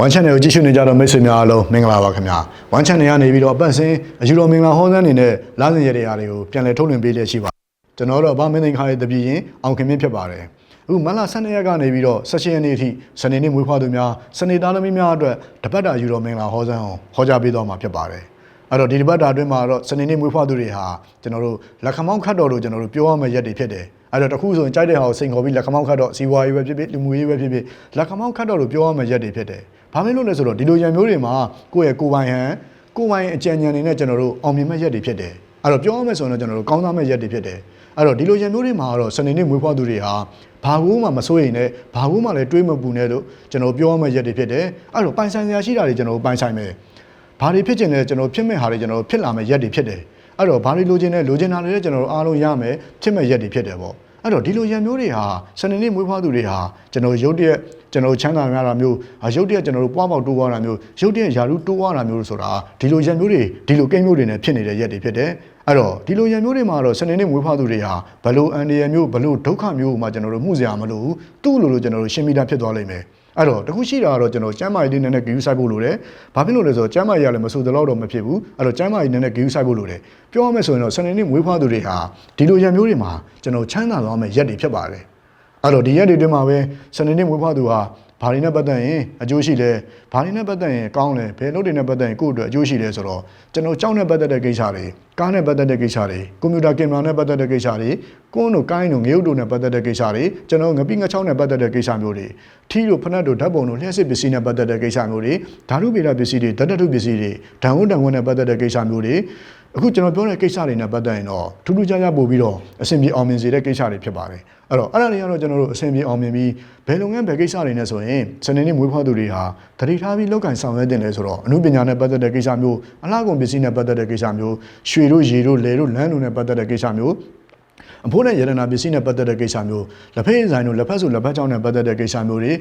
One Channel ကိုကြည့်ရှုနေကြတော့မိတ်ဆွေများအားလုံးမင်္ဂလာပါခင်ဗျာ One Channel ကနေပြီးတော့အပတ်စဉ်အယူတော်မင်္ဂလာဟောစန်းနေနဲ့လာစဉ်ရတဲ့အားတွေကိုပြန်လည်ထုတ်လွှင့်ပေးလျက်ရှိပါကျွန်တော်တို့ဗမင်းသိန်းခါရဲ့တပည့်ရင်အောင်ခင်မင်းဖြစ်ပါတယ်အခုမလ12ရက်ကနေပြီးတော့16ရက်နေ့အထိစနေနေ့မွေးဖွားသူများစနေသားသမီးများအတွက်တပတ်တာယူတော်မင်္ဂလာဟောစန်းအောင်ဟောကြားပေးတော့မှာဖြစ်ပါတယ်အဲ့တော့ဒီတပတ်တာအတွင်းမှာတော့စနေနေ့မွေးဖွားသူတွေဟာကျွန်တော်တို့လက်ခမောင်းခတ်တော်လို့ကျွန်တော်တို့ပြောရမယ့်ရက်တွေဖြစ်တယ် အဲ့တော့တခုဆိုရင်ကြိုက်တဲ့ဟာကိုစိန်ခေါ်ပြီးလက်ခမောင်းခတ်တော့စီဝါရေးပဲဖြစ်ဖြစ်လူမှုရေးပဲဖြစ်ဖြစ်လက်ခမောင်းခတ်တော်လို့ပြောရမယ့်ရက်တွေဖြစ်တယ်ဘာဖြစ်လို့လဲဆိုတော့ဒီလိုရံမျိုးတွေမှာကိုယ့်ရဲ့ကိုယ်ပိုင်ဟန်ကိုယ်ပိုင်အကြံဉာဏ်တွေနဲ့ကျွန်တော်တို့အောင်မြင်မဲ့ရက်တွေဖြစ်တယ်အဲ့တော့ပြောရမယ်ဆိုရင်တော့ကျွန်တော်တို့ကောင်းစားမဲ့ရက်တွေဖြစ်တယ်အဲ့တော့ဒီလိုရံမျိုးတွေမှာတော့စနေနေ့မွေးဖွားသူတွေဟာဘာကူမှမစိုးရိမ်နဲ့ဘာကူမှလည်းတွေးမပူနဲ့လို့ကျွန်တော်ပြောရမယ့်ရက်တွေဖြစ်တယ်အဲ့တော့ပိုင်ဆိုင်စရာရှိတာတွေကျွန်တော်တို့ပိုင်ဆိုင်မယ်ဘာတွေဖြစ်ကျင်လဲကျွန်တော်ဖြစ်မဲ့ဟာတွေကျွန်တော်ဖြစ်လာမဲ့ရက်တွေဖြစ်တယ် အဲ့တော့ဘာတွေလိုချင်လဲလိုချင်တာတွေလည်းကျွန်တော်တို့အားလုံးရမယ်ဖြစ်မဲ့ရက်တွေဖြစ်တယ်ပေါ့အဲ့တော့ဒီလိုရံမျိုးတွေဟာစနေနေ့မွေးဖွားသူတွေဟာကျွန်တော်ရုပ်တရက်ကျွန်တော်ချမ်းသာများတာမျိုးဟာရုပ်တရက်ကျွန်တော်တို့ပွားပေါက်တိုးွားတာမျိုးရုပ်တရက်ယာရုတိုးွားတာမျိုးလို့ဆိုတာဒီလိုရံမျိုးတွေဒီလိုကိန်းမျိုးတွေနဲ့ဖြစ်နေတဲ့ရက်တွေဖြစ်တယ်အဲ့တော့ဒီလိုရံမျိုးတွေမှာတော့စနေနေ့မွေးဖွားသူတွေဟာဘလို့အန်ဒီရမျိုးဘလို့ဒုက္ခမျိုးမှာကျွန်တော်တို့မှုစရာမလိုဘူးသူ့လိုလိုကျွန်တော်တို့ရှင်းမိတာဖြစ်သွားလိမ့်မယ် အဲ့တော့တခုရှိတာကတော့ကျွန်တော်ကျမ်းမာရေးလေးနဲ့ဂယူးဆိုင်ဖို့လိုတယ်။ဘာဖြစ်လို့လဲဆိုတော့ကျမ်းမာရေးကလည်းမဆိုတော့တော့မဖြစ်ဘူး။အဲ့တော့ကျမ်းမာရေးနဲ့ဂယူးဆိုင်ဖို့လိုတယ်။ပြောရမယ်ဆိုရင်တော့စနေနေ့မွေးဖွားသူတွေဟာဒီလိုရံမျိုးတွေမှာကျွန်တော်ချမ်းသာသွားမယ့်ရက်တွေဖြစ်ပါတယ်။အဲ့တော့ဒီရက်တွေတွင်းမှာပဲစနေနေ့မွေးဖွားသူဟာဘာတွေနဲ့ပတ်သက်ရင်အကျိုးရှိလဲဘာတွေနဲ့ပတ်သက်ရင်ကောင်းလဲဘယ်လို့တွေနဲ့ပတ်သက်ရင်ကိုယ့်အတွက်အကျိုးရှိလဲဆိုတော့ကျွန်တော်ကြောက်နဲ့ပတ်သက်တဲ့ကိစ္စတွေကားနဲ့ပတ်သက်တဲ့ကိစ္စတွေကွန်ပျူတာကင်မရာနဲ့ပတ်သက်တဲ့ကိစ္စတွေကိုန်းတို့ကိုင်းတို့ငရုတ်တို့နဲ့ပတ်သက်တဲ့ကိစ္စတွေကျွန်တော်ငပိငချောင်းနဲ့ပတ်သက်တဲ့ကိစ္စမျိုးတွေထီးတို့ဖနက်တို့ဓာတ်ပုံတို့လျှက်စစ်ပစ္စည်းနဲ့ပတ်သက်တဲ့ကိစ္စမျိုးတွေဓာတုဗေဒပစ္စည်းတွေဓာတ်တထုပစ္စည်းတွေဓာတ်ဝန်းတန်ဝန်းနဲ့ပတ်သက်တဲ့ကိစ္စမျိုးတွေအခုကျွန်တော်ပြောတဲ့ကိစ္စတွေနဲ့ပတ်သက်ရင်တော့ထူးထူးခြားခြားပို့ပြီးတော့အဆင်ပြေအောင်မြင်စေတဲ့ကိစ္စတွေဖြစ်ပါတယ်အဲ့တော့အဲ့ဒါတွေကတော့ကျွန်တော်တို့အဆင်ပြေအောင်မြင်ပြီးဘယ်လုပ်ငန်းဘယ်ကိစ္စတွေနဲ့ဆိုရင်စနေနေ့မွေးဖွားသူတွေဟာတတိထားပြီးလောက်ကင်ဆောင်ရွက်တင်လဲဆိုတော့အမှုပညာနဲ့ပတ်သက်တဲ့ကိစ္စမျိုးအလားကုန်ပစ္စည်းနဲ့ပတ်သက်တဲ့ကိစ္စမျိုးရွှေတို့ရေတို့လယ်တို့လမ်းတို့နဲ့ပတ်သက်တဲ့ကိစ္စမျိုးအဖို့နဲ့ရတနာပစ္စည်းနဲ့ပတ်သက်တဲ့ကိစ္စမျိုးလက်ဖက်ဆိုင်တို့လက်ဖက်ဆိုလက်ဖက်ချောင်းနဲ့ပတ်သက်တဲ့ကိစ္စမျိုးတွေ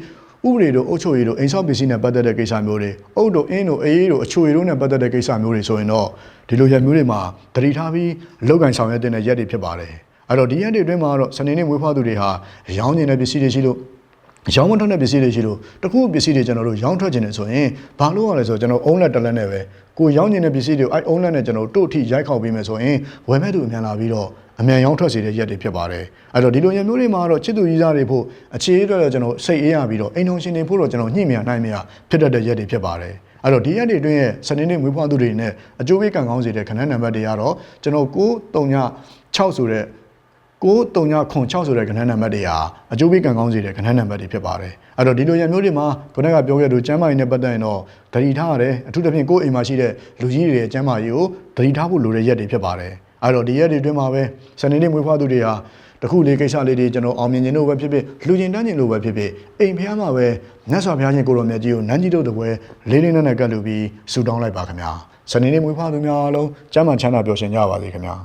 ဥပဒေတို့အုပ်ချုပ်ရေးတို့အိမ်ဆောက်ပစ္စည်းနဲ့ပတ်သက်တဲ့ကိစ္စမျိုးတွေအုပ်တို့အင်းတို့အေးရေးတို့အချိုရည်တို့နဲ့ပတ်သက်တဲ့ကိစ္စမျိုးတွေဆိုရင်တော့ဒီလိုရက်မျိုးတွေမှာတတိထားပြီးလောက်ကင်ဆောင်ရွက်တင်တဲ့ရက်တွေဖြစ်ပါတယ်အဲ့တော့ဒီရက်တွေအတွင်းမှာတော့စနေနေ့မွေးဖွားသူတွေဟာရောင်းနေတဲ့ပစ္စည်းတွေရှိလို့ရောင်းမထွက်တဲ့ပစ္စည်းတွေရှိလို့တခုပစ္စည်းတွေကျွန်တော်တို့ရောင်းထွက်ခြင်းနဲ့ဆိုရင်ဘာလို့ရလဲဆိုတော့ကျွန်တော်အုံးလက်တလက်နဲ့ပဲ ကိုရောင်းနေတဲ့ပစ္စည်းတွေကိုအဲအုံးလက်နဲ့ကျွန်တော်တို့တို့အထိရိုက်ခေါက်ပေးမယ်ဆိုရင်ဝယ်မဲ့သူအမြန်လာပြီးတော့အမြန်ရောင်းထွက်စေတဲ့ရက်တွေဖြစ်ပါတယ်အဲ့တော့ဒီလိုရက်မျိုးတွေမှာတော့ချစ်သူကြီးစားတွေဖို့အခြေအအတွက်တော့ကျွန်တော်စိတ်အေးရပြီးတော့အိမ်ထုံရှင်တွေဖို့တော့ကျွန်တော်ညှိမြနိုင်မြဖြစ်တတ်တဲ့ရက်တွေဖြစ်ပါတယ်အဲ့တော့ဒီရက်တွေအတွင်းရဲ့စနေနေ့မွေးဖွားသူတွေနဲ့အကျိုးပေးကံကောင်းစေတဲ့ခဏနံပါတ်တွေကတော့ကျွန်တော်936ဆိုတဲ့ 9396ဆိုတဲ့ခဏနံပါတ်တွေဟာအကျိုးပေးကံကောင်းစေတဲ့ခဏနံပါတ်တွေဖြစ်ပါတယ်အဲ့တော့ဒီလိုရံမျိုးတွေမှာခုနကပြောခဲ့လို့ကျမ်းမာရေးနဲ့ပတ်သက်ရင်တော့ဒတိထားရတယ်အထူးသဖြင့်ကိုယ့်အိမ်မှာရှိတဲ့လူကြီးတွေရဲ့ကျမ်းမာရေးကိုဒတိထားဖို့လိုတဲ့ရက်တွေဖြစ်ပါတယ်အဲ့တော့ဒီရက်တွေအတွင်းမှာပဲစနေနေ့မွေးဖွားသူတွေဟာတခုလေးကိစ္စလေးတွေကျွန်တော်အောင်မြင်ခြင်းလို့ပဲဖြစ်ဖြစ်လူကျင်တန်းခြင်းလို့ပဲဖြစ်ဖြစ်အိမ်ဖျားမှာပဲမြတ်စွာဘုရားရှင်ကိုရောမြတ်ကြီးကိုနန်းကြီးတို့တပွဲလေးလေးနက်နက်ကပ်လူပြီးဆူတောင်းလိုက်ပါခင်ဗျာစနေနေ့မွေးဖွားသူများအားလုံးကျမ်းမာချမ်းသာပျော်ရွှင်ကြပါစေခင်ဗျာ